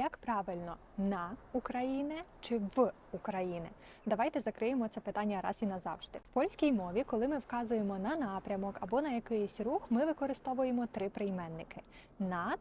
Як правильно на України чи в України? Давайте закриємо це питання раз і назавжди. В польській мові, коли ми вказуємо на напрямок або на якийсь рух, ми використовуємо три прийменники: над,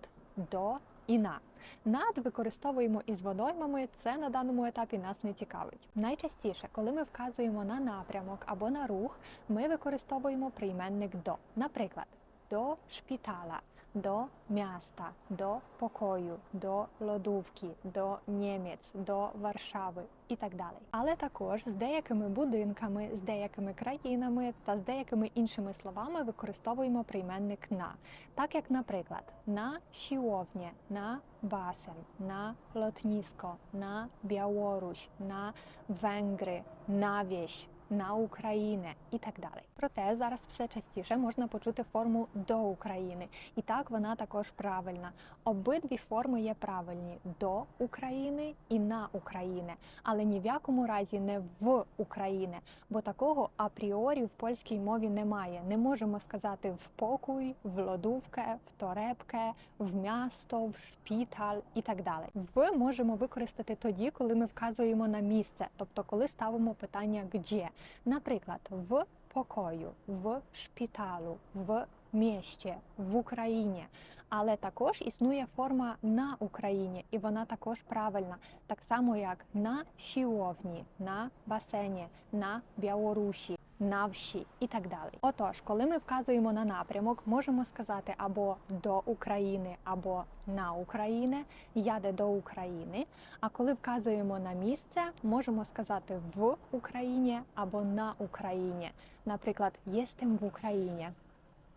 до і на. Над використовуємо із водоймами, це на даному етапі нас не цікавить. Найчастіше, коли ми вказуємо на напрямок або на рух, ми використовуємо прийменник до. Наприклад, до шпітала, до міста, до покою, до лодówki, до Німець, до Варшави і так далі. Але також з деякими будинками, з деякими країнами та з деякими іншими словами використовуємо прийменник на. Так як, наприклад, на siłownię, на басен, на лотнісько, на Біаłoрусь, на Венгри, на вісь, на Україне і так далі. Проте зараз все частіше можна почути форму до України, і так вона також правильна. Обидві форми є правильні до України і на України, але ні в якому разі не в України, бо такого апріорі в польській мові немає. Не можемо сказати в покой, в лодówkę, в торепке, в місто, в шпіталь і так далі. В можемо використати тоді, коли ми вказуємо на місце, тобто коли ставимо питання «где». Наприклад, в покою, в шпіталу, в місті, в Україні. Але також існує форма на Україні, і вона також правильна, так само як на siłowni, на басені, на Білорусі, на вші і так далі. Отож, коли ми вказуємо на напрямок, можемо сказати або до України, або на Україне, яде до України. А коли вказуємо на місце, можемо сказати в Україні або на Україні. Наприклад, єстем в Україні.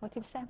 От і все.